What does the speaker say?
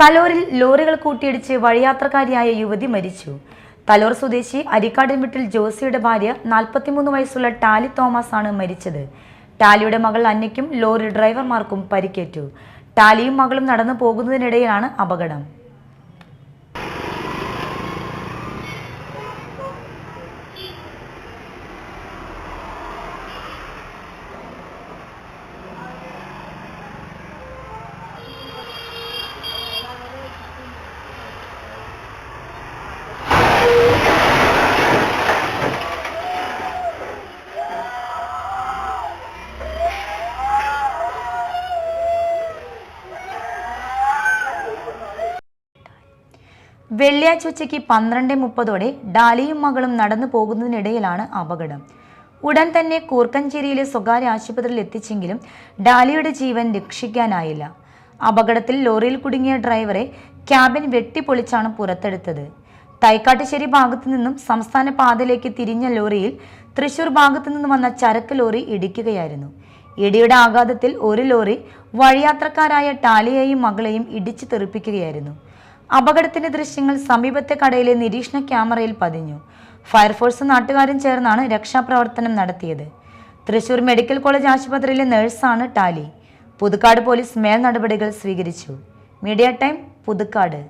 തലോറിൽ ലോറികൾ കൂട്ടിയിടിച്ച് വഴിയാത്രക്കാരിയായ യുവതി മരിച്ചു. തലോർ സ്വദേശി അരിക്കാട് വീട്ടിൽ ജോസിയുടെ ഭാര്യ നാൽപ്പത്തിമൂന്ന് വയസ്സുള്ള ടാലി തോമസ് ആണ് മരിച്ചത്. ടാലിയുടെ മകൾ അന്നയ്ക്കും ലോറി ഡ്രൈവർമാർക്കും പരിക്കേറ്റു. ടാലിയും മകളും നടന്നു പോകുന്നതിനിടയിലാണ് അപകടം. വെള്ളിയാഴ്ച ഉച്ചയ്ക്ക് പന്ത്രണ്ട് മുപ്പതോടെ ഡാലിയും മകളും നടന്നു പോകുന്നതിനിടയിലാണ് അപകടം. ഉടൻ തന്നെ കൂർക്കഞ്ചേരിയിലെ സ്വകാര്യ ആശുപത്രിയിൽ എത്തിച്ചെങ്കിലും ഡാലിയുടെ ജീവൻ രക്ഷിക്കാനായില്ല. അപകടത്തിൽ ലോറിയിൽ കുടുങ്ങിയ ഡ്രൈവറെ ക്യാബിൻ വെട്ടിപ്പൊളിച്ചാണ് പുറത്തെടുത്തത്. തൈക്കാട്ടുശ്ശേരി ഭാഗത്തു നിന്നും സംസ്ഥാന പാതയിലേക്ക് തിരിഞ്ഞ ലോറിയിൽ തൃശൂർ ഭാഗത്തു നിന്നും വന്ന ചരക്ക് ലോറി ഇടിക്കുകയായിരുന്നു. ഇടിയുടെ ആഘാതത്തിൽ ഒരു ലോറി വഴിയാത്രക്കാരായ ടാലിയെയും മകളെയും ഇടിച്ചു തെറിപ്പിക്കുകയായിരുന്നു. അപകടത്തിന്റെ ദൃശ്യങ്ങൾ സമീപത്തെ കടയിലെ നിരീക്ഷണ ക്യാമറയിൽ പതിഞ്ഞു. ഫയർഫോഴ്സും നാട്ടുകാരും ചേർന്നാണ് രക്ഷാപ്രവർത്തനം നടത്തിയത്. തൃശൂർ മെഡിക്കൽ കോളേജ് ആശുപത്രിയിലെ നഴ്സാണ് ടാലി. പുതുക്കാട് പോലീസ് മേൽ നടപടികൾ സ്വീകരിച്ചു. Media time Puthukkad.